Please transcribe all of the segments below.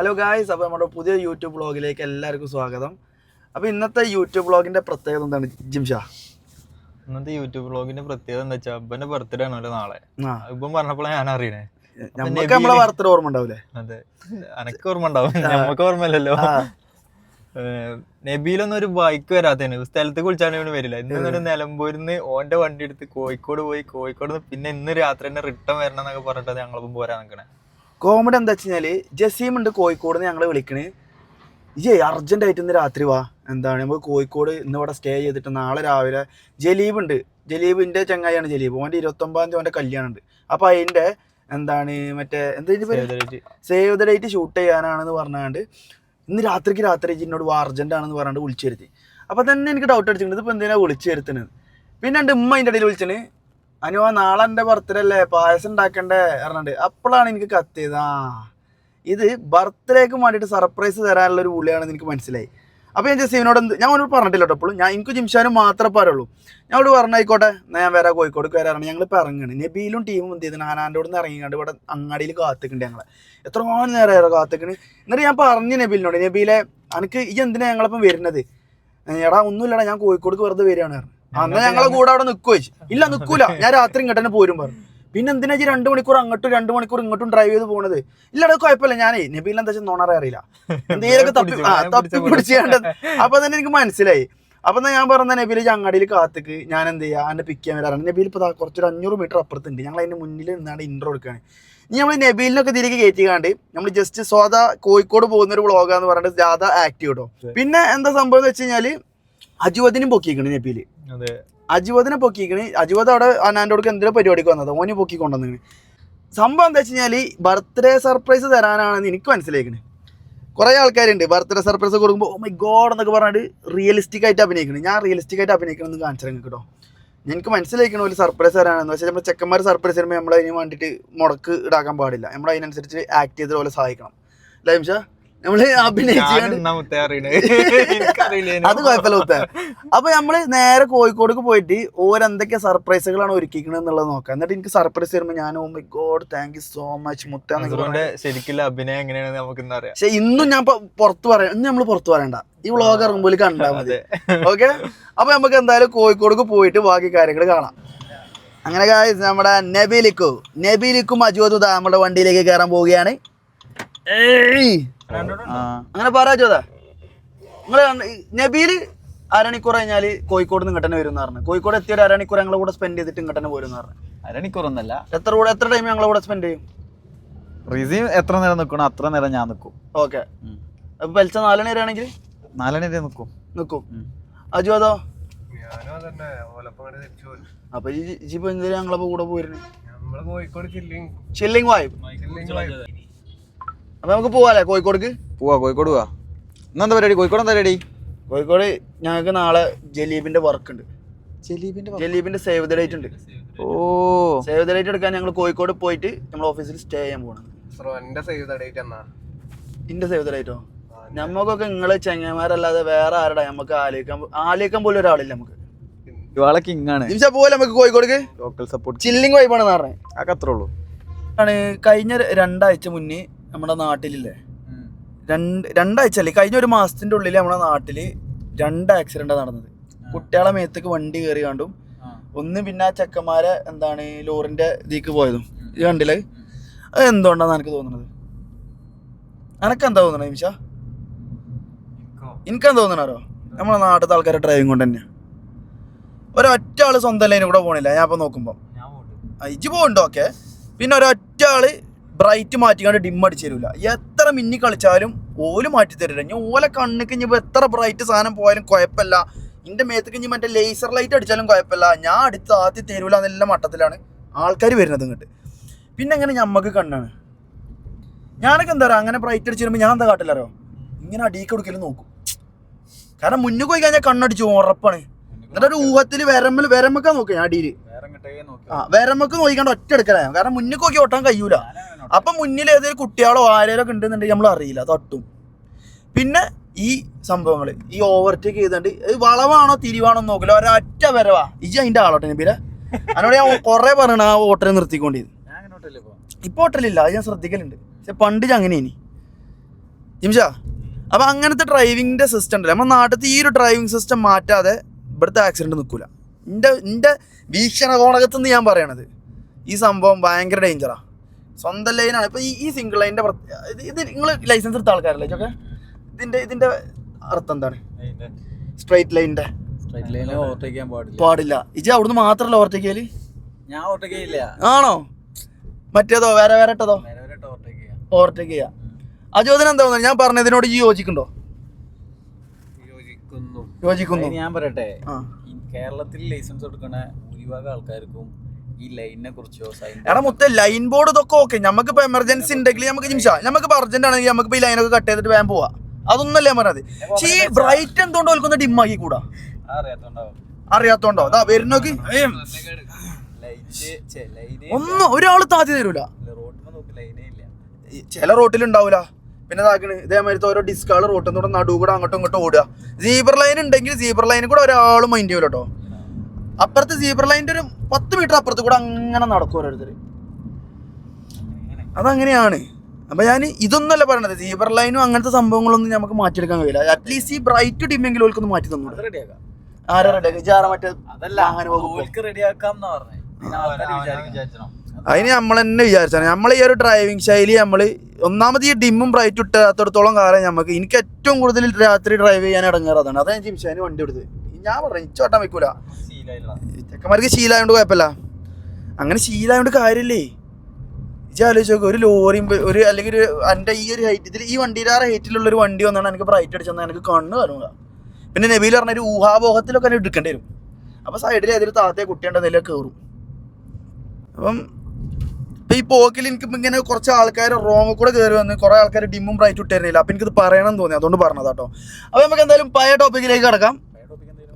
Hello guys അപ്പോൾ നമ്മുടെ പുതിയ യൂട്യൂബ് ബ്ലോഗിലേക്ക് എല്ലാവർക്കും സ്വാഗതം. അപ്പോൾ ഇന്നത്തെ യൂട്യൂബ് ബ്ലോഗിന്റെ പ്രത്യേകത എന്താണ് ജിംഷാ ഇന്നത്തെ യൂട്യൂബ് ബ്ലോഗിന്റെ പ്രത്യേകത എന്താ വെച്ചാൽ അബ്ബന്റെ ബർത്ത്ഡേ ആണല്ലോ നാളെ. ഇപ്പം പറഞ്ഞപ്പോഴാണ് ഞാൻ അറിയണേ. നമുക്ക് നമ്മളെ ബർത്ത്ഡേ ഓർമ്മ ഉണ്ടാവില്ലേ അതെ. അനക്ക് ഓർമ്മ ഉണ്ടാവും. നമുക്ക് ഓർമ്മയില്ലല്ലോ. ഏഹ് ഒരു ബൈക്ക് വരാത്തേന്. സ്ഥലത്ത് കുളിച്ചാണ് ഇവന് വരില്ല. ഇന്നൊരു നിലമ്പൂരിന്ന് ഓന്റെ വണ്ടി എടുത്ത് കോഴിക്കോട് പോയി. കോഴിക്കോട് നിന്ന് പിന്നെ ഇന്ന് രാത്രി തന്നെ റിട്ടേൺ വരണം എന്നൊക്കെ പറഞ്ഞിട്ട് ഞങ്ങളിപ്പം പോരാൻ നിൽക്കണേ കോമഡി എന്താ വെച്ച് കഴിഞ്ഞാൽ ജസീം ഉണ്ട് കോഴിക്കോട് നിന്ന് വിളിക്കണേ. വിളിക്കണ് ഇജേ ആയിട്ട് ഇന്ന് രാത്രി വാ. എന്താണ്? നമുക്ക് കോഴിക്കോട് ഇന്ന് ഇവിടെ സ്റ്റേ ചെയ്തിട്ട് നാളെ രാവിലെ ജലീബ് ഉണ്ട്. ജലീബിന്റെ ചങ്ങായിയാണ് ജലീബ്. ഓന്റെ ഇരുപത്തൊമ്പതാം തീയതി ഓന്റെ കല്യാണം ഉണ്ട്. അപ്പൊ അതിന്റെ എന്താണ് മറ്റേ എന്താ സേവ് ദ ഡേറ്റ് ഷൂട്ട് ചെയ്യാനാണെന്ന് പറഞ്ഞാണ്ട് ഇന്ന് രാത്രിക്ക് രാത്രി വാ അർജന്റ് ആണെന്ന് പറഞ്ഞാണ്ട് വിളിച്ചു വരുത്തി. അപ്പൊ തന്നെ എനിക്ക് ഡൗട്ട് അടിച്ചിട്ടുണ്ട്. ഇപ്പൊ എന്തിനാ വിളിച്ചു വരുത്തുന്നത്? പിന്നെ എന്റെ ഉമ്മ അതിന്റെ ഇടയിൽ വിളിച്ചന് അനുവ നാളെ എന്റെ ബർത്ത്ഡേ അല്ലേ? പായസം ഉണ്ടാക്കണ്ടേ? പറഞ്ഞിട്ട് അപ്പോഴാണ് എനിക്ക് കത്തിയത് ആ ഇത് ബർത്ത്ഡേക്ക് വേണ്ടിയിട്ട് സർപ്രൈസ് തരാനുള്ള ഒരു പുള്ളിയാണെന്ന് എനിക്ക് മനസ്സിലായി. അപ്പോൾ ഞാൻ ജസീവിനോട് എന്ത് ഞാൻ അവനോട് പറഞ്ഞിട്ടില്ല കേട്ടോ എപ്പോഴും ഞാൻ എനിക്ക് ജിംഷാനും മാത്രമേ പറയുള്ളൂ. ഞാൻ അവിടെ പറഞ്ഞായിക്കോട്ടെ ഞാൻ വരാം കോഴിക്കോട് വരാറാണ് ഞങ്ങൾ ഇപ്പോൾ ഇറങ്ങുകയാണ്. നബീലും ടീമും എന്ത് ചെയ്തു നാനാന്റെ അവിടെ നിന്ന് ഇറങ്ങിക്കാണ്ട് ഇവിടെ അങ്ങാടിയിൽ കാത്തിക്കുന്നുണ്ട് ഞങ്ങളെ. നേരെ നേരം കാത്തിക്കണ് എന്നിട്ട് ഞാൻ പറഞ്ഞു നബീലിനോട് നബീലെ എനിക്ക് ഈ എന്തിനാണ് ഞങ്ങളിപ്പം വരുന്നത്? എടാ ഒന്നുമില്ലടാ ഞാൻ കോഴിക്കോട് വെറുതെ വരികയാണ് പറഞ്ഞു. അന്ന് ഞങ്ങളെ കൂടെ അവിടെ നിൽക്കുക ഇല്ല നിൽക്കൂല ഞാൻ രാത്രി ഇങ്ങോട്ട് തന്നെ പോരും പറഞ്ഞു. പിന്നെ എന്തിനാ ഈ രണ്ട് മണിക്കൂർ അങ്ങോട്ടും രണ്ട് മണിക്കൂർ ഇങ്ങോട്ടും ഡ്രൈവ് ചെയ്ത് പോണത്? ഇല്ലടാ കുഴപ്പമില്ല. ഞാനേ നബീൽ എന്താ വെച്ചാൽ നോണറേ അറിയില്ല. എന്തെങ്കിലുമൊക്കെ തപ്പി ആ തപ്പി പിടിച്ചാണ്ട് അപ്പൊ തന്നെ എനിക്ക് മനസ്സിലായി. അപ്പൊ എന്നാ ഞാൻ പറഞ്ഞ നബീൽ അങ്ങാടിയിൽ കാത്തിക്ക്. ഞാൻ എന്ത് ചെയ്യാ? എന്നെ പിക്ക് ചെയ്യാൻ വരാറാണ് നബീൽ ഇപ്പൊ കുറച്ചൊരു അഞ്ഞൂറ് മീറ്റർ അപ്പുറത്തുണ്ട്. ഞങ്ങൾ അതിന്റെ മുന്നിൽ നിന്നാണ് ഇൻട്രോ എടുക്കുകയാണ് ഇനി നമ്മൾ നബീലിനൊക്കെ തിരികെ കയറ്റിക്കാണ്ട് നമ്മൾ ജസ്റ്റ് സോദ കോഴിക്കോട് പോകുന്ന ഒരു വ്ളോഗാന്ന് പറഞ്ഞിട്ട് ജാഥ ആക്ട് കേട്ടോ പിന്നെ എന്താ സംഭവം എന്ന് വെച്ച് കഴിഞ്ഞാൽ അജുവദിനും പൊക്കിക്കണ് നബീൽ. അജുവദിനെ പൊക്കിക്കണ്. അജുവദ് അവിടെ അനാന്റോടക്ക് എന്തിനാ പരിപാടിക്ക് വന്നത്? ഓനെ പൊക്കി കൊണ്ടുവന്നിന് സംഭവം എന്താ വെച്ച് കഴിഞ്ഞാൽ ബർത്ത്ഡേ സർപ്രൈസ് തരാനാണെന്ന് എനിക്ക് മനസ്സിലാക്കണ് കുറേ ആൾക്കാരുണ്ട് ബർത്ത്ഡേ സർപ്രൈസ് കൊടുക്കുമ്പോൾ ഓ മൈ ഗോഡ് എന്നൊക്കെ പറഞ്ഞിട്ട് റിയലിസ്റ്റിക് ആയിട്ട് അഭിനയിക്കണം. ഞാൻ റിയലിസ്റ്റിക് ആയിട്ട് അഭിനയിക്കണം എന്ന് കാണിച്ചു കേട്ടോ എനിക്ക് മനസ്സിലാക്കണം ഒരു സർപ്രൈസ് തരാനാണെന്ന്. വെച്ചാൽ നമ്മൾ ചെക്കന്മാർ സർപ്രൈസ് തരുമ്പോൾ നമ്മൾ അതിന് വേണ്ടിയിട്ട് മുടക്ക് ഇടാക്കാൻ പാടില്ല. നമ്മൾ അതിനനുസരിച്ച് ആക്ട് ചെയ്ത പോലെ സഹായിക്കണം. അല്ലേ നിമിഷ എനിക്കറിയില്ല അത് കുഴപ്പമില്ല മുത്തേ അപ്പൊ നമ്മൾ നേരെ കോഴിക്കോടേക്ക് പോയിട്ട് ഓരെന്തൊക്കെ സർപ്രൈസുകളാണ് ഒരുക്കിക്കണത് എന്നുള്ളത് നോക്കാം. എന്നിട്ട് എനിക്ക് സർപ്രൈസ് തരുമ്പോ ഞാൻ ഓ my God thank you so much മുത്ത. ശരിക്കുള്ള അഭിനയം എങ്ങനെയാണെന്ന് നമുക്ക് പക്ഷെ ഇന്നും ഞാൻ പുറത്ത് പറയാം. ഇന്ന് നമ്മൾ പുറത്ത് പറയണ്ട. ഈ വ്ളോഗ് ഇറങ്ങുമ്പോൾ കണ്ടാൽ മതി. ഓക്കെ അപ്പൊ നമുക്ക് എന്തായാലും കോഴിക്കോടേക്ക് പോയിട്ട് ബാക്കി കാര്യങ്ങൾ കാണാം. അങ്ങനെ നമ്മുടെ നബീലിക്കു. നബീലിക്കും അജുവതും നമ്മുടെ വണ്ടിയിലേക്ക് കയറാൻ പോവുകയാണ്. ഏയ്! അങ്ങനെ പറയാ ചോദാ നിങ്ങൾ നബീൽ അരണിക്കൂർ കഴിഞ്ഞാൽ കോഴിക്കോട് നിന്ന് ഇങ്ങോട്ട് വരും പറഞ്ഞു. കോഴിക്കോട് എത്തിയ ഒരു അരണിക്കൂർ ഞങ്ങളെ കൂടെ സ്പെൻഡ് ചെയ്തിട്ട് ഇങ്ങോട്ട് തന്നെ പോരും പറഞ്ഞു. അരണിക്കൂറൊന്നല്ല. എത്ര കൂടെ എത്ര ടൈം ഞങ്ങളെ കൂടെ സ്പെൻഡ് ചെയ്യും? റിസീവ് എത്ര നേരം നിൽക്കണോ അത്ര നേരം ഞാൻ നിൽക്കും. ഓക്കെ അപ്പൊ പലിച്ച നാലണി വരെയാണെങ്കിൽ നാലണി വരെ നിൽക്കും. നിൽക്കും. തിരിച്ചു പോരും അപ്പൊ ഈ ഇപ്പൊ എന്തിനാ ഞങ്ങളെ കൂടെ പോയിരുന്നു? ചില്ലിങ്. ചില്ലിങ് വായ്പ. അപ്പൊ നമുക്ക് പോവാല്ലേ? കോഴിക്കോടേക്ക്? പോവാ കോഴിക്കോട് പോവാ. ഇന്നെന്താ പരിപാടി? കോഴിക്കോട് എന്താ പരിപാടി? കോഴിക്കോട് ഞങ്ങൾക്ക് നാളെ ജലീബിന്റെ വർക്ക് ഉണ്ട് ജലീബിന്റെ ജലീബിന്റെ സേവ് ദ ഡേറ്റ് ഉണ്ട്. ഓ. സേവ് ദ ഡേറ്റ് എടുക്കാൻ ഞങ്ങൾ കോഴിക്കോട് പോയിട്ട് നമ്മൾ ഓഫീസിൽ സ്റ്റേ ചെയ്യാൻ പോകണം എന്റെ സേവ് ദ ഡേറ്റ് എന്നാ? ഇന്റെ സേവ് ദ ഡേറ്റോ നമുക്കൊക്കെ നിങ്ങൾ ചെങ്ങന്മാരല്ലാതെ വേറെ ആരുടെ? നമുക്ക് ആലോചിക്കാൻ ആലോചിക്കാൻ പോലും ഒരാളില്ല നമുക്ക് ഇവാളെ പോലെ നമുക്ക് കോഴിക്കോടേക്ക്? ലോക്കൽ സപ്പോർട്ട് ചില്ലിങ് വൈബാണ് പറഞ്ഞത് അതൊക്കെ അത്രേ ഉള്ളൂ. ആണ് കഴിഞ്ഞ രണ്ടാഴ്ച മുന്നേ നമ്മുടെ നാട്ടിലില്ലേ? രണ്ട് രണ്ടാഴ്ച അല്ലേ കഴിഞ്ഞ ഒരു മാസത്തിന്റെ ഉള്ളിൽ നമ്മുടെ നാട്ടിൽ രണ്ട് ആക്സിഡന്റ് നടന്നത്. കുട്ടികളെ മേത്തേക്ക് വണ്ടി കയറി കണ്ടും ഒന്ന് പിന്നെ ആ ചെക്കന്മാരെ എന്താണ് ലോറിന്റെ ഇതിക്ക് പോയതും. ഇത് കണ്ടില്ലേ? അത് എന്തുകൊണ്ടാന്ന് എനിക്ക് തോന്നുന്നത് എനക്ക് എന്താ തോന്നണത് നിമിഷ? എനിക്കെന്താ തോന്നണോ നമ്മളെ നാട്ടിലത്തെ ആൾക്കാരെ ഡ്രൈവിംഗ് കൊണ്ട് തന്നെ ഒരൊറ്റ ആൾ സ്വന്തം ലൈനിൽ കൂടെ പോണില്ല. ഞാൻ ഇപ്പൊ നോക്കുമ്പോ. ഇജ്ജ് പോകണ്ടോ ഓക്കെ. പിന്നെ ഒരൊറ്റ ആൾ ബ്രൈറ്റ് മാറ്റിക്കാണ്ട് ഡിം അടിച്ചു തരില്ല എത്ര മിന്നി കളിച്ചാലും ഓൽ മാറ്റി തരില്ല ഞാൻ ഓലെ കണ്ണിക്ക് ഇനി എത്ര ബ്രൈറ്റ് സാധനം പോയാലും കുഴപ്പമില്ല ഇന്റെ മേത്തേക്ക് ഇനി മറ്റേ ലേസർ ലൈറ്റ് അടിച്ചാലും കുഴപ്പമില്ല ഞാൻ അടുത്ത് ആദ്യം തരൂല എന്നുള്ള മട്ടത്തിലാണ് ആൾക്കാർ വരുന്നത് ഇങ്ങോട്ട്. പിന്നെ എങ്ങനെ ഞമ്മക്ക് കണ്ണാണ്? ഞാനൊക്കെ എന്താ പറയുക അങ്ങനെ ബ്രൈറ്റ് അടിച്ച് വരുമ്പോൾ ഞാൻ എന്താ കാട്ടില്ലറോ ഇങ്ങനെ അടിയിൽ കൊടുക്കലും നോക്കും. കാരണം മുന്നിൽ പോയി കഴിഞ്ഞാൽ കണ്ണടിച്ചു ഉറപ്പാണ്. എന്നിട്ട് ഒരു ഊഹത്തിൽ വിരമ്മൽ വരമ്മക്കാൻ നോക്കുക ഞാൻ അടിയിൽ ആ വരമ്മക്ക് നോക്കിക്കാണ്ട് ഒറ്റ എടുക്കലേ കാരണം മുന്നിൽ നോക്കി ഓട്ടാൻ കഴിയൂല. അപ്പൊ മുന്നിൽ ഏതെങ്കിലും കുട്ടികളോ ആരെങ്കിലും ഒക്കെ ഉണ്ടെന്നുണ്ടെങ്കിൽ നമ്മൾ അറിയില്ല തട്ടും. പിന്നെ ഈ സംഭവങ്ങൾ ഈ ഓവർടേക്ക് ചെയ്തിട്ട് ഇത് വളവാണോ തിരിവാണോ നോക്കില്ല. ഒരൊറ്റ വരവാ. ഇജി അതിന്റെ ആളോട്ടെ പിന്നെ അതിനോട് ഞാൻ കൊറേ പറയണ ആ ഓട്ടനെ നിർത്തിക്കൊണ്ടിരുന്നു ഇപ്പൊ ഓട്ടലില്ല അത് ഞാൻ ശ്രദ്ധിക്കലുണ്ട്. പക്ഷെ പണ്ട് ഞാൻ ഇനി ജിംഷാ അപ്പൊ അങ്ങനത്തെ ഡ്രൈവിങ്ങിന്റെ സിസ്റ്റം ഉണ്ടല്ലോ. നമ്മുടെ നാട്ടിൽ ഈ ഒരു ഡ്രൈവിംഗ് സിസ്റ്റം മാറ്റാതെ ഇവിടുത്തെ ആക്സിഡന്റ് നിൽക്കൂല. എന്റെ എന്റെ വീക്ഷണകോണകത്ത് നിന്ന് ഞാൻ പറയണത് ഈ സംഭവം ഭയങ്കര ഡേഞ്ചറാണ് സ്വന്തം ലൈനാണ് ഇപ്പോൾ ഈ ഈ സിംഗിൾ ലൈന്റെ ഇത് ഇത് നിങ്ങൾ ലൈസൻസ് എടുത്ത ആൾക്കാരല്ലേ ഇതൊക്കെ? ഇതിന്റെ ഇതിന്റെ അർത്ഥം എന്താണ്? സ്ട്രൈറ്റ് ലൈനിന്റെ പാടില്ല. ഇജ് അവിടുന്ന് മാത്രമല്ല ഓവർടേക്ക് ഞാൻ ഓവർടേക്ക് ആണോ? മറ്റേതോ വേറെ വേറെ ഇട്ടതോ? ഓവർടേക്ക് ചെയ്യാം. ചെയ്യാം. എന്താ ഞാൻ പറഞ്ഞതിനോട് ഈ യോജിക്കുന്നുണ്ടോ? യോജിക്കുന്നു. ഞാൻ പറയട്ടെ കേരളത്തിൽ ലൈസൻസ് എടുക്കണ ഭൂരിഭാഗം ആൾക്കാർക്കും ഈ ലൈനിനെ കുറിച്ചോ സൈൻ എടാ മൊത്തം ലൈൻ ബോർഡ് ഇതൊക്കെ ഓക്കെ നമുക്കിപ്പോ എമർജൻസി ഉണ്ടെങ്കിൽ നമുക്ക് നിമിഷം ഇപ്പൊ അർജന്റ് ആണെങ്കിൽ നമുക്ക് ഈ ലൈനൊക്കെ കട്ട് ചെയ്തിട്ട് വേഗം പോവാ. അതൊന്നല്ലേ പറഞ്ഞത്. പക്ഷേ ഈ ബ്രൈറ്റ് എന്തുകൊണ്ട് ഓൽക്കൊന്ന് ഡിമ്മാക്കി കൂടാ? അറിയാത്തോണ്ടാവും. അറിയാത്തോണ്ടോ? അതാ വരുന്നോക്ക് ലൈറ്റ് ലൈന് ഒന്നും ഒരാൾ താത്തി തരൂല. റോഡിൽ നോക്ക് ലൈനേ ഇല്ല. ചില റോട്ടിൽ ഉണ്ടാവൂല പിന്നെ ഇതാക്കണ് ഇതേമാതിരി ഓരോ ഡിസ്കാൾ റോട്ടിൽ കൂടെ നടു കൂടെ അങ്ങോട്ടും ഇങ്ങോട്ടും ഓടുക. സീബർ ലൈൻ ഉണ്ടെങ്കിൽ സീബർ ലൈനിൽ കൂടെ ഒരാളും മൈൻഡ് ചെയ്യൂല കേട്ടോ അപ്പുറത്ത് സീബർ ലൈന്റെ ഒരു പത്ത് മീറ്റർ അപ്പുറത്ത് കൂടെ അങ്ങനെ നടക്കും ഓരോരുത്തർ അതങ്ങനെയാണ്. അപ്പൊ ഞാൻ ഇതൊന്നല്ല പറയണത്. സീബർ ലൈനും അങ്ങനത്തെ സംഭവങ്ങളൊന്നും നമുക്ക് മാറ്റിയെടുക്കാൻ കഴിയില്ല. അറ്റ്ലീസ്റ്റ് ഈ ബ്രൈറ്റ് ഡിമ്മെങ്കിലും ഓൽക്കൊന്ന് മാറ്റി തന്നു ആരാ റെഡിയാക്കാം ആരാ റെഡിയാക്കാം ജാറ മറ്റേ അതല്ല അങ്ങനെ വകുപ്പ്. ഓൽക്ക് റെഡിയാക്കാം എന്നാ പറഞ്ഞേ. അതിന് നമ്മൾ തന്നെ വിചാരിച്ചാണ്. നമ്മൾ ഈ ഒരു ഡ്രൈവിംഗ് ശൈലി നമ്മൾ ഒന്നാമത് ഈ ഡിമ്മും ബ്രൈറ്റ് ഇട്ടാത്തടത്തോളം കാലം നമുക്ക് എനിക്ക് ഏറ്റവും കൂടുതൽ രാത്രി ഡ്രൈവ് ചെയ്യാൻ ഇടങ്ങാറ് അതാണ് ജിംഷാന് വണ്ടി എടുത്തത് ഞാൻ പറഞ്ഞു ഇച്ചോട്ടാൻ വെക്കൂല. ചെക്കന്മാർക്ക് ശീലായോണ്ട് കുഴപ്പമില്ല. അങ്ങനെ ശീലായോണ്ട് കാര്യമില്ലേ? ഇജ്ജ് ആലോചിച്ച് നോക്കുക ഒരു ലോറിയും ഒരു അല്ലെങ്കിൽ ഒരു എന്റെ ഈ ഒരു ഹൈറ്റ് ഇതിൽ ഈ വണ്ടിയുടെ ഹൈറ്റിലുള്ള ഒരു വണ്ടി വന്നാണ് എനിക്ക് ബ്രൈറ്റ് അടിച്ചെന്നാൽ എനിക്ക് കണ്ണ് കാണുക പിന്നെ നബീൽ പറഞ്ഞ ഒരു ഊഹാപോഹത്തിലൊക്കെ എന്നെ എടുക്കേണ്ടി വരും. അപ്പോൾ സൈഡിൽ ഏതൊരു താത്തേ കുട്ടിയുണ്ടെന്നതിലൊക്കെ കയറും അപ്പം ഇപ്പൊ ഈ പോക്കിൽ എനിക്ക് ഇങ്ങനെ കുറച്ച് ആൾക്കാർ റോങ് കൂടെ കയറി വന്ന് കുറെ ആൾക്കാർ ഡിമ്മും ബ്രൈറ്റ് ഇട്ടായിരുന്നില്ല അപ്പൊ എനിക്കിത് പറയണം തോന്നി. അതുകൊണ്ട് പറഞ്ഞതാ കേട്ടോ അപ്പൊ നമുക്ക് എന്തായാലും പഴയ ടോപ്പിക്കിലേക്ക് കിടക്കാം.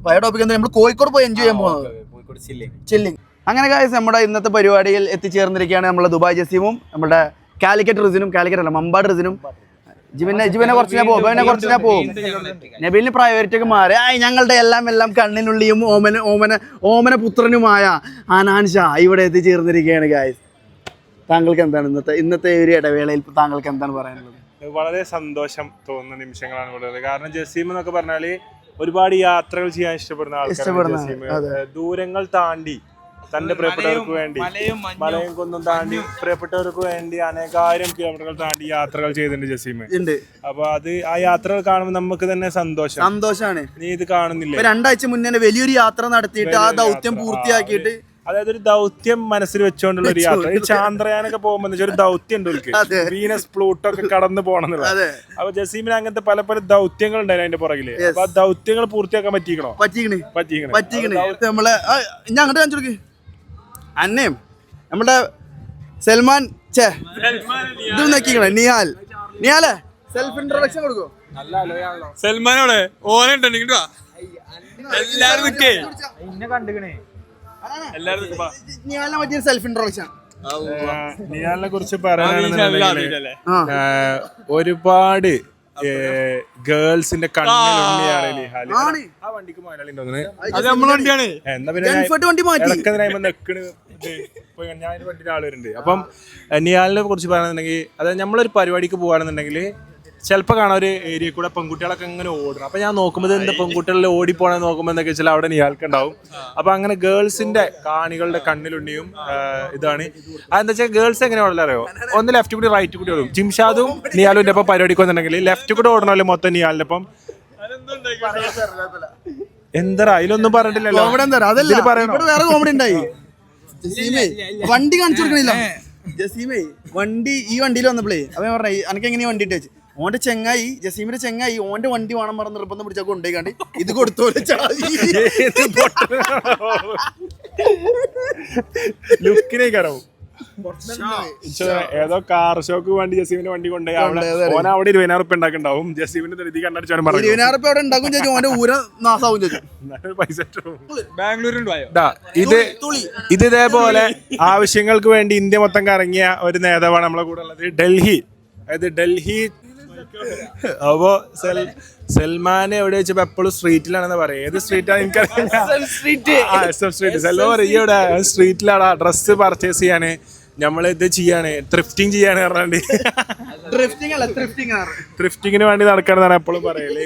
പഴയ ടോപ്പിക് എന്തായാലും നമ്മൾ കോഴിക്കോട് പോയി എൻജോയ് ചെയ്യാൻ പോകുന്നത് ചില്ലിങ് അങ്ങനെ കാര്യം നമ്മുടെ ഇന്നത്തെ പരിപാടിയിൽ എത്തിച്ചേർന്നിരിക്കുകയാണ് നമ്മുടെ ദുബായ് ജസീമും നമ്മുടെ കാലിക്കറ്റ് റിസിനും കാലിക്കറ്റ് അല്ല മമ്പാട് റിസിനും. ജിബിനെ ജിബിനെ കുറച്ച് ഞാൻ പോകും കുറച്ച് ഞാൻ പോകും നബീലിന് പ്രയോറിറ്റി ഒക്കെ മാറി. ആയി ഞങ്ങളുടെ എല്ലാം എല്ലാം കണ്ണിനുള്ളിയും ഓമന ഓമന ഓമന പുത്രനുമായ ആനാൻഷ ഇവിടെ എത്തിച്ചേർന്നിരിക്കുകയാണ് ഗായ്സ് താങ്കൾക്ക് എന്താണ് ഇന്നത്തെ ഇന്നത്തെ ഒരു ഇടവേളയിൽ താങ്കൾക്ക് എന്താണ് പറയാനുള്ളത്? വളരെ സന്തോഷം തോന്നുന്ന നിമിഷങ്ങളാണ് ഉള്ളത്. കാരണം ജസീം എന്നൊക്കെ പറഞ്ഞാൽ ഒരുപാട് യാത്രകൾ ചെയ്യാൻ ഇഷ്ടപ്പെടുന്ന ആൾക്കാരാണ് ദൂരങ്ങൾ താണ്ടി തന്റെ പ്രിയപ്പെട്ടവർക്ക് വേണ്ടി മലയും കുന്നും താണ്ടി പ്രിയപ്പെട്ടവർക്ക് വേണ്ടി അനേകായിരം കിലോമീറ്ററുകൾ താണ്ടി യാത്രകൾ ചെയ്തിട്ടുണ്ട് ജസീം. ഉണ്ട്. അപ്പൊ അത് ആ യാത്രകൾ കാണുമ്പോൾ നമുക്ക് തന്നെ സന്തോഷം. സന്തോഷമാണ് നീ ഇത് കാണുന്നില്ല? ഇപ്പൊ രണ്ടാഴ്ച മുന്നേ വലിയൊരു യാത്ര നടത്തിയിട്ട് ആ ദൗത്യം പൂർത്തിയാക്കിയിട്ട് അതായത് ഒരു ദൗത്യം മനസ്സിൽ വെച്ചുകൊണ്ടുള്ള ഒരു യാത്ര. ഈ ചാന്ദ്രയാനൊക്കെ പോകുമ്പോൾ എന്ന് വെച്ചാൽ ഒരു ദൗത്യം ഉണ്ട് ഒരിക്കൽ വീനസ് പ്ലൂട്ടോ ഒക്കെ കടന്നു പോകണം എന്നുള്ളത് അപ്പൊ ജസീമിന് അങ്ങനത്തെ പല പല ദൗത്യങ്ങൾ ഉണ്ടായിരുന്നു അതിന്റെ പുറകിൽ. അപ്പൊ ആ ദൗത്യങ്ങൾ പൂർത്തിയാക്കാൻ പറ്റിക്കണോ? പറ്റിക്കണേ. പറ്റിക്കണേ. പറ്റിക്കണ്. നമ്മളെ ആ, ഞാൻ അങ്ങോട്ട് കാണിച്ചു കൊടുക്ക്. അന്നേം നമ്മുടെ സൽമാൻ ചേ ഇത് നോക്കിക്കണേ നിഹാൽ നിഹാലേ സെൽഫ് ഇൻട്രൊഡക്ഷൻ കൊടുക്കോ? സൽമാനോടെ ഓനുണ്ടെങ്കിൽ എല്ലാരും നിക്കേ. ഇന്നെ കണ്ടുകണേ പറ്റിയ സെൽഫ് ഇൻട്രൊഡക്ഷൻ നിയാലിനെ കുറിച്ച് പറയാനാണെന്നുണ്ടെങ്കിൽ അല്ലേ? ഒരുപാട് ഗേൾസിന്റെ കണ്ണിലുണ്ണിയാണ് നിഹാൽ. ആ വണ്ടിക്ക് മലയാളി എന്നാ പിന്നെ ഞാൻ നെക്കണ് വരുന്നുണ്ട്. അപ്പം നിയാലിനെ കുറിച്ച് പറയാണെന്നുണ്ടെങ്കിൽ അതായത് നമ്മളൊരു പരിപാടിക്ക് പോകുകയാണെന്നുണ്ടെങ്കിൽ ചിലപ്പോൾ കാണാൻ ഒരു ഏരിയ കൂടെ പെൺകുട്ടികളൊക്കെ ഇങ്ങനെ ഓടണം അപ്പൊ ഞാൻ നോക്കുമ്പോൾ എന്താ പെൺകുട്ടികളിൽ ഓടിപ്പോണെ നോക്കുമ്പോൾ എന്തൊക്കെ വെച്ചാൽ അവിടെ ഇയാൾക്കുണ്ടാവും അപ്പൊ അങ്ങനെ ഗേൾസിന്റെ കാണികളുടെ കണ്ണിലുണ്ണിയും ഇതാണ്. അതെന്താ വെച്ചാൽ ഗേൾസ് എങ്ങനെ ഓടല അറിയോ? ഒന്ന് ലെഫ്റ്റ് കൂടി റൈറ്റ് കൂടി ഓടും. ജിംഷാദും നിയാലുവിന്റെ ഒപ്പം പരിപാടിക്ക് വന്നിട്ടുണ്ടെങ്കിൽ ലെഫ്റ്റ് കൂടെ ഓടണമല്ലോ മൊത്തം നിയാലിന്റെ ഒപ്പം. എന്താ അതിലൊന്നും പറഞ്ഞിട്ടില്ലല്ലോ. വേറെ കോമഡി ഉണ്ടായി. ജസീമേ വണ്ടി കാണിച്ചു കൊടുക്കണില്ല. ജസീമേ വണ്ടി ഈ വണ്ടിയിൽ വന്നപ്പോഴേ അവൻ പറഞ്ഞ അനക്ക് എങ്ങനെയാ വണ്ടി ഇട്ട് വെച്ച് ഓന്റെ ചെങ്ങായി ജസീമിന്റെ ചെങ്ങായി ഓന്റെ വണ്ടി വേണം പറഞ്ഞ നിർബന്ധം പിടിച്ചാൽ കൊണ്ടേക്കാണ്ട് ഇത് കൊടുത്തോലെ ചാടി. ലുക്കിനെ കയറും ഏതോ കാർ ഷോക്ക് വേണ്ടി ജസീമിന്റെ വണ്ടി കൊണ്ടുപോയി. അവിടെ അവിടെ ഇരുപതിനായിരം ഉണ്ടാക്കുണ്ടാവും ജസീമിന്റെ രീതി കണ്ടടിച്ചാലും പറഞ്ഞു. ഇരുപതിനായിരം അവിടെ ഉണ്ടാക്കും ചേച്ചി ഓന്റെ ഊര നാസാവും ചേച്ചി പൈസ. ബാംഗ്ലൂരിൽ ഇത് ഇത് ഇതേപോലെ ആവശ്യങ്ങൾക്ക് വേണ്ടി ഇന്ത്യ മൊത്തം കറങ്ങിയ ഒരു നേതാവാണ് നമ്മളെ കൂടെ ഉള്ളത്. ഡൽഹി. അതായത് ഡൽഹി അപ്പോ സെൽ സൽമാൻ എവിടെ വെച്ചപ്പോ എപ്പോഴും സ്ട്രീറ്റിലാണെന്ന് പറയാം. ഏത് സ്ട്രീറ്റാണ് എനിക്കറിയില്ല. ആ, എസ് സ്ട്രീറ്റ് സെല്ലോ പറയും ഈ സ്ട്രീറ്റിലാണ് ഡ്രസ്സ് പർച്ചേസ് ചെയ്യാന്. നമ്മൾ ഇത് ചെയ്യാണ് ത്രിഫ്റ്റിംഗ് ചെയ്യാണ് പറഞ്ഞാണ്ട് ത്രിഫ്റ്റിങ്ങിന് വേണ്ടി നടക്കണെന്നാണ് എപ്പോഴും പറയൽ.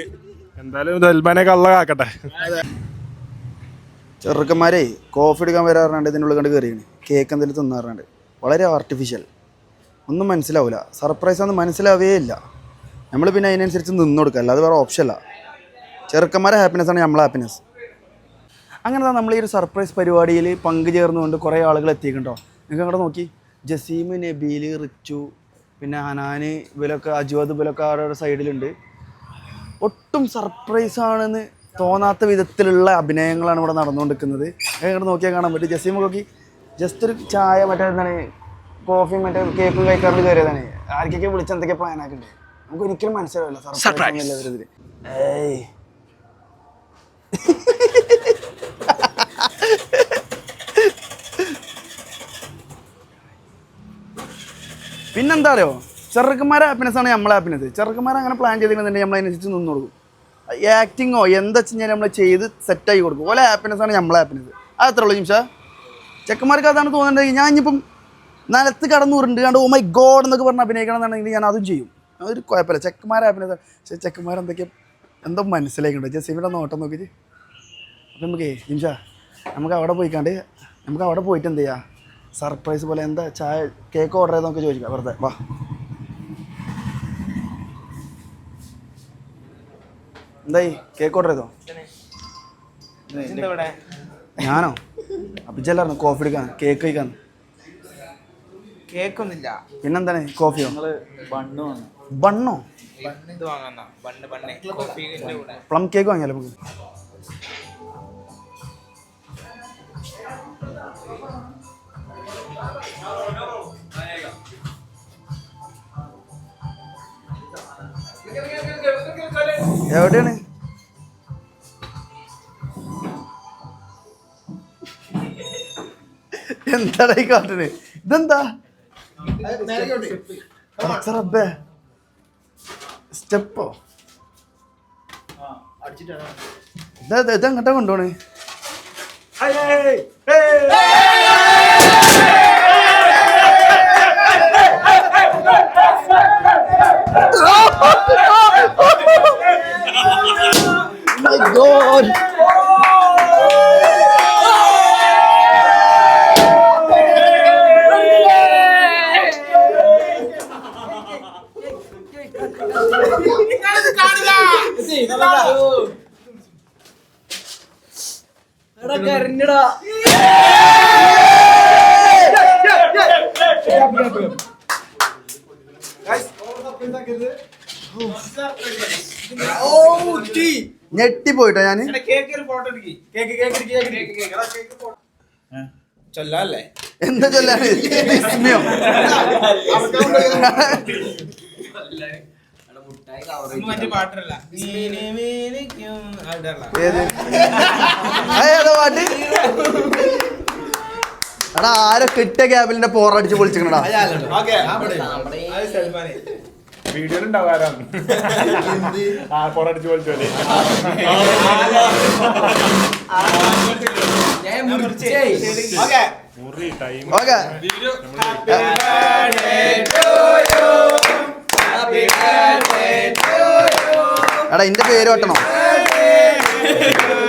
എന്തായാലും സൽമാനെ കള്ളകാക്കട്ടെ ചെറുക്കന്മാരെ കോഫി എടുക്കാൻ വരാറുണ്ട് ഇതിനുള്ളിൽ കണ്ട് കയറിയാണ് കേക്ക് എന്തെങ്കിലും തിന്നാറുണ്ട് വളരെ ആർട്ടിഫിഷ്യൽ ഒന്നും മനസ്സിലാവില്ല സർപ്രൈസ് ഒന്നും മനസ്സിലാവേ ഇല്ല നമ്മൾ പിന്നെ അതിനനുസരിച്ച് നിന്ന് കൊടുക്കുക. അല്ലാതെ വേറെ ഓപ്ഷൻ അല്ല. ചെറുക്കന്മാരെ ഹാപ്പിനെസ് ആണ് നമ്മളെ ഹാപ്പിനെസ് അങ്ങനെ നമ്മൾ ഈ ഒരു സർപ്രൈസ് പരിപാടിയിൽ പങ്കുചേർന്നുകൊണ്ട് കുറേ ആളുകൾ എത്തിയിട്ടുണ്ടോ നിങ്ങൾക്ക് അങ്ങോട്ട് നോക്കി. ജസീം നബീൽ റിച്ചു പിന്നെ ഹനാന് ഇവരൊക്കെ അജുവാദ് ഇവരൊക്കെ ആരുടെ സൈഡിലുണ്ട്. ഒട്ടും സർപ്രൈസ് ആണെന്ന് തോന്നാത്ത വിധത്തിലുള്ള അഭിനയങ്ങളാണ് ഇവിടെ നടന്നുകൊണ്ടിരിക്കുന്നത്. അങ്ങോട്ട് നോക്കിയാൽ കാണാൻ പറ്റും. ജസീം നോക്കി. ജസ്റ്റ് ഒരു ചായ മറ്റേ എന്താണ് കോഫിയും മറ്റേ കേക്കും കഴിക്കാറുണ്ട് കയറിയതാണ്. ആർക്കൊക്കെ വിളിച്ച് എന്തൊക്കെ പ്ലാൻ നമുക്ക് ഒരിക്കലും മനസ്സിലാവില്ല സർപ്രൈസ് ഏയ്. പിന്നെന്താ അറിയോ ചെറുക്കന്മാരെ ഹാപ്പിനെസ് ആണ് നമ്മളെ ഹാപ്പിനെസ് ചെറുക്കന്മാരെ അങ്ങനെ പ്ലാൻ ചെയ്തിട്ടുണ്ടെങ്കിൽ നമ്മൾ അതിനനുസരിച്ച് നിന്നോളൂ കൊടുക്കും. ആക്ടിങ്ങോ എന്താ വെച്ച് കഴിഞ്ഞാൽ നമ്മൾ ചെയ്ത് സെറ്റാക്കി കൊടുക്കും. ഓലെ ഹാപ്പിനെസ് ആണ് നമ്മളെ ഹാപ്പിനെസ് അത് അത്രേ ഉള്ളൂ നിമിഷ. ചെക്കന്മാർക്ക് അതാണ് തോന്നുന്നുണ്ടെങ്കിൽ ഞാൻ ഇനിയിപ്പം നിലത്ത് കടന്നു ഉരുണ്ട് കണ്ട് ഓ മൈ ഗോഡ് എന്നൊക്കെ പറഞ്ഞ് അഭിനയിക്കണം എന്നുണ്ടെങ്കിൽ ഞാൻ അതും ചെയ്യും. അതൊരു കുഴപ്പമില്ല. ചെക്കന്മാരെ അഭിനയം പക്ഷേ ചെക്കന്മാരെന്തൊക്കെ എന്തോ മനസ്സിലാക്കുന്നുണ്ട് ജസീമിന്റെ നോട്ടം നോക്കിയിട്ട് അപ്പം നമുക്ക് ജിംഷ നമുക്ക് അവിടെ പോയിക്കാണ്ട് നമുക്ക് അവിടെ പോയിട്ട് എന്ത് ചെയ്യാം? സർപ്രൈസ് പോലെ എന്താ ചായ കേക്ക് ഓർഡർ ചെയ്ത് നമുക്ക് ചോദിക്കാം. വെറുതെ വാ. എന്തായി? കേക്ക് ഓർഡർ ചെയ്തോ? ഞാനോ? അഭിജല്ലായിരുന്നു കോഫി എടുക്കാൻ കേക്ക് കഴിക്കാൻ കേക്കൊന്നുമില്ല പിന്നെന്താണ് കോഫിയോ ബണ്ണ് വാങ്ങാം ബണ്ണോ ബണ്ണ് ഇത് വാങ്ങാം ബണ്ണ് പിന്നെന്താണ് കോഫിയോ? ബണ്ണോ പ്ലം കേക്ക് വാങ്ങിയാലോ നമുക്ക്? എവിടെയാണ്? എന്താടാ ഈ കാട്ടിന് ഇതെന്താ? റബ്ബേ സ്റ്റെപ്പോ. ഇതാ ഇത് എങ്ങോട്ടാ കൊണ്ടുപോണേ. ഞാൻ. കേക്ക് കേക്ക് കേക്ക് കേക്ക് ചൊല്ലല്ലേ? എന്താ ചൊല്ലാണ് വിസ്മയോ. ഏത്? പാട്ട്? എടാ ആരോ കിട്ടിയ ക്യാബിലിന്റെ പോറടിച്ച് പൊളിച്ചിക്കണടാ വീഡിയോ ഉണ്ടാവാറാണ് ആ പോലത്തെ മുറി ടൈം ഓക്കെ. എടാ ഇന്റെ പേര് വെട്ടണോ? കഴിക്കടാ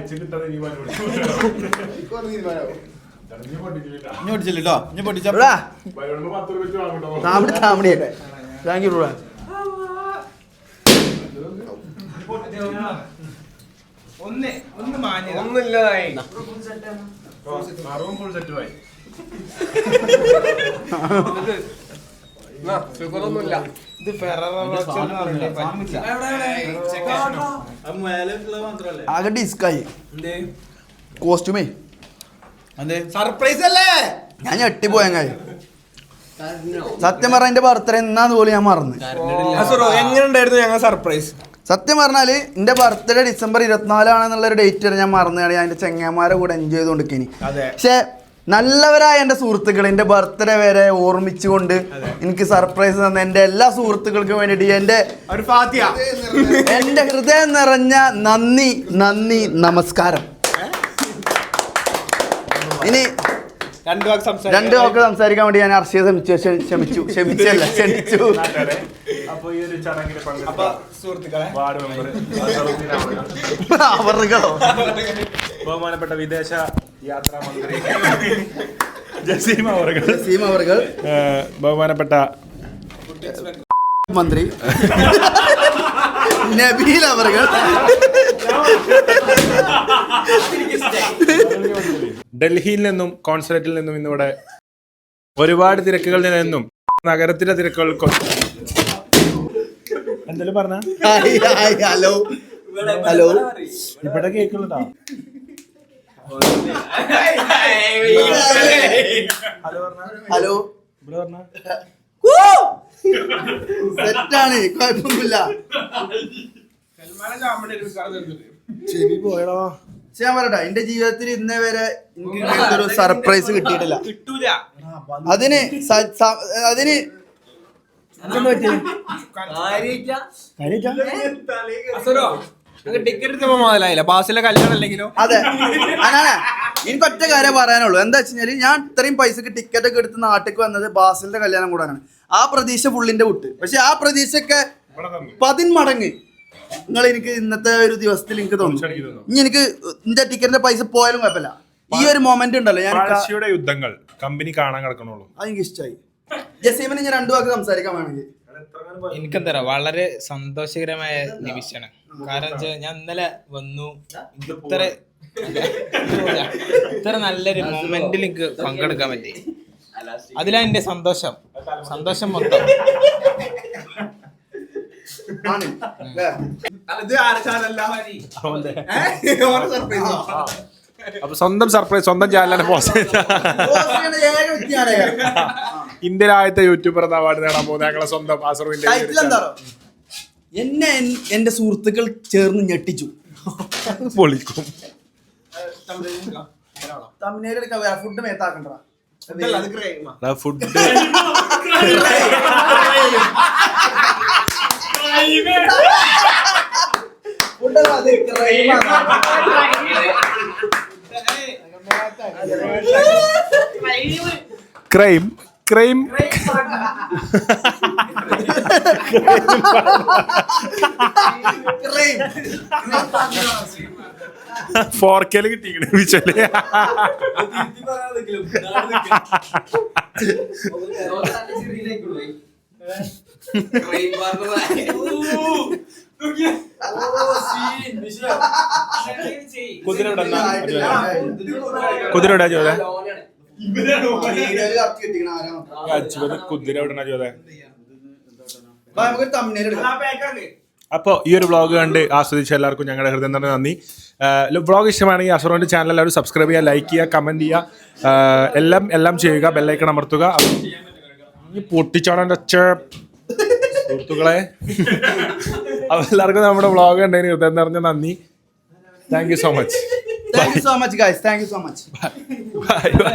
ഒരാഴ്ച കിട്ടാതെ ഇനി പൊട്ടിച്ചില്ലോ പൊട്ടിച്ച താമടി താമടി താങ്ക് യു ബ്രോ ഒന്ന് ഒന്ന് ഫുൾ ഇത് ഫെററ ആകെ ഡിസ്കായി കോസ്റ്റ്യൂമേ സർപ്രൈസ് അല്ലേ? ഞാൻ ഞെട്ടിപ്പോയങ്ങായി. സത്യം പറഞ്ഞ എന്റെ ബർത്ത്ഡേ എന്നാന്ന് പോലും ഞാൻ മറന്നു. എങ്ങനെ ഉണ്ടായിരുന്നു ഞങ്ങൾ സർപ്രൈസ് സത്യം പറഞ്ഞാൽ എന്റെ ബർത്ത്ഡേ ഡിസംബർ ഇരുപത്തിനാലാണെന്നുള്ള ഡേറ്റ് ഞാൻ മറന്നുകയാണ് ഞാൻ എന്റെ ചെങ്ങന്മാരെ കൂടെ എൻജോയ് ചെയ്തുകൊണ്ടിരിക്കേനി പക്ഷെ നല്ലവരായ എന്റെ സുഹൃത്തുക്കൾ എന്റെ ബർത്ത്ഡേ വരെ ഓർമ്മിച്ചുകൊണ്ട് എനിക്ക് സർപ്രൈസ് തന്ന എന്റെ എല്ലാ സുഹൃത്തുക്കൾക്കും വേണ്ടിയിട്ട് എന്റെ ഒരു ഫാത്തിയ. എന്റെ ഹൃദയം നിറഞ്ഞ നന്ദി നന്ദി നമസ്കാരം. ഇനി രണ്ടു വാക്ക് സംസാരിക്കാൻ വേണ്ടി ഞാൻ അർഷിയെ ശ്രമിച്ചു ക്ഷമിച്ചു ക്ഷമിച്ചല്ല ക്ഷണിച്ചു. അവർക്കോ ഈ ഒരു ചടങ്ങിൽ അപ്പൊ സുഹൃത്തുക്കളെ. വാർഡ് മെമ്പർ അവറുകളോ ബഹുമാനപ്പെട്ട വിദേശ യാത്രാ മന്ത്രി ജസീം അവർ ബഹുമാനപ്പെട്ട മന്ത്രി. നബീൽ അവർകൾ. ഡൽഹിയിൽ നിന്നും കോൺസുലേറ്റിൽ നിന്നും ഇന്നിവിടെ ഒരുപാട് തിരക്കുകളിൽ നിന്നും നഗരത്തിലെ തിരക്കുകൾക്കും എന്തെങ്കിലും പറഞ്ഞ? ഹലോ. ഹലോ. ഇവിടെ കേൾക്കുന്നുണ്ടോ ഹലോ. സെറ്റാണ് കുഴപ്പമൊന്നുമില്ല. ചെവി പോയടാ. ഞാൻ പറയട്ടെ എന്റെ ജീവിതത്തിൽ ഇന്നേ വരെ എനിക്ക് ഒരു സർപ്രൈസ് കിട്ടിയിട്ടില്ല. കിട്ടൂല അതിന് അതിന് എന്താ അതിന് ടിക്കറ്റ് എടുത്തപ്പോ മുതലായില്ല? ബാസിലെ കല്യാണം അല്ലെങ്കിലോ? അതെ. എനിക്ക് ഒറ്റ കാര്യം പറയാനുള്ളൂ. എന്താ വെച്ച് കഴിഞ്ഞാൽ ഞാൻ ഇത്രയും പൈസക്ക് ടിക്കറ്റ് ഒക്കെ എടുത്ത് നാട്ടിലേക്ക് വന്നത് ബാസിലിന്റെ കല്യാണം കൂടാനാണ്. ആ പ്രതീക്ഷ പുള്ളിന്റെ വിട്ട്. പക്ഷെ ആ പ്രതീക്ഷയൊക്കെ പതിന്മടങ്ങ് നിങ്ങൾ എനിക്ക് ഇന്നത്തെ ഒരു ദിവസത്തിൽ എനിക്ക് തോന്നുന്നു. ഇനി എനിക്ക് എന്റെ ടിക്കറ്റിന്റെ പൈസ പോയാലും കുഴപ്പമില്ല. ഈ ഒരു മൊമെന്റ് ഉണ്ടല്ലോ. ഞാൻ യുദ്ധങ്ങൾ കമ്പനി കാണാൻ കിടക്കണുള്ളൂ. അതെനിക്ക് ഇഷ്ടമായി ജസീമിന് ഞാൻ രണ്ടു വാക്ക് സംസാരിക്കാൻ വേണമെങ്കിൽ. എനിക്കെന്താ വളരെ സന്തോഷകരമായ നിമിഷമാണ്. കാരണം വെച്ചാൽ ഞാൻ ഇന്നലെ വന്നു. ഇത്ര ഇത്ര നല്ലൊരു മൊമെന്റിൽ എനിക്ക് പങ്കെടുക്കാൻ പറ്റി. അതിലാണ് എന്റെ സന്തോഷം. സന്തോഷം മൊത്തം. അപ്പൊ സ്വന്തം സർപ്രൈസ് സ്വന്തം ചാനലാണ് പോസ്റ്റ് ഏക വ്യക്തിയാണ്. അയാൾ. ഇന്ത്യയിലെ ആദ്യത്തെ യൂട്യൂബർ എന്ന അവാർഡ് നേടാൻ പോകുന്നത് ഞങ്ങളെ സ്വന്തം അസറുവിന്റെ ടൈറ്റിൽ എന്നെ എന്റെ സുഹൃത്തുക്കൾ ചേർന്ന് ഞെട്ടിച്ചു. പൊളിക്കും. തമിഴ്നാട് ഫുഡ് മേത്താക്കണ്ട ഫുഡ് ക്രൈം ക്രൈം ഫോർക്കേൽ കിട്ടിയിക്കണേ കുതിരോടാ കുതിരോടാ ഇവിടെന്നാ കുതിര അപ്പോൾ ഈ ഒരു വ്ളോഗ് കണ്ട് ആസ്വദിച്ച എല്ലാവർക്കും ഞങ്ങളുടെ ഹൃദയം തന്നെ നന്ദി. വ്ളോഗ് ഇഷ്ടമാണെങ്കിൽ അസറോന്റെ ചാനൽ എല്ലാവരും സബ്സ്ക്രൈബ് ചെയ്യുക ലൈക്ക് ചെയ്യുക കമന്റ് ചെയ്യുക. എല്ലാം എല്ലാം ചെയ്യുക ബെല്ലൈക്കൺ അമർത്തുക. പൊട്ടിച്ചോടാൻ ഒച്ച സുഹൃത്തുക്കളെ. അപ്പോൾ എല്ലാവർക്കും നമ്മുടെ വ്ളോഗ് കണ്ടതിന് ഹൃദയം നിറഞ്ഞ നന്ദി. Thank you so much thank you so much Thank thank you so much bye bye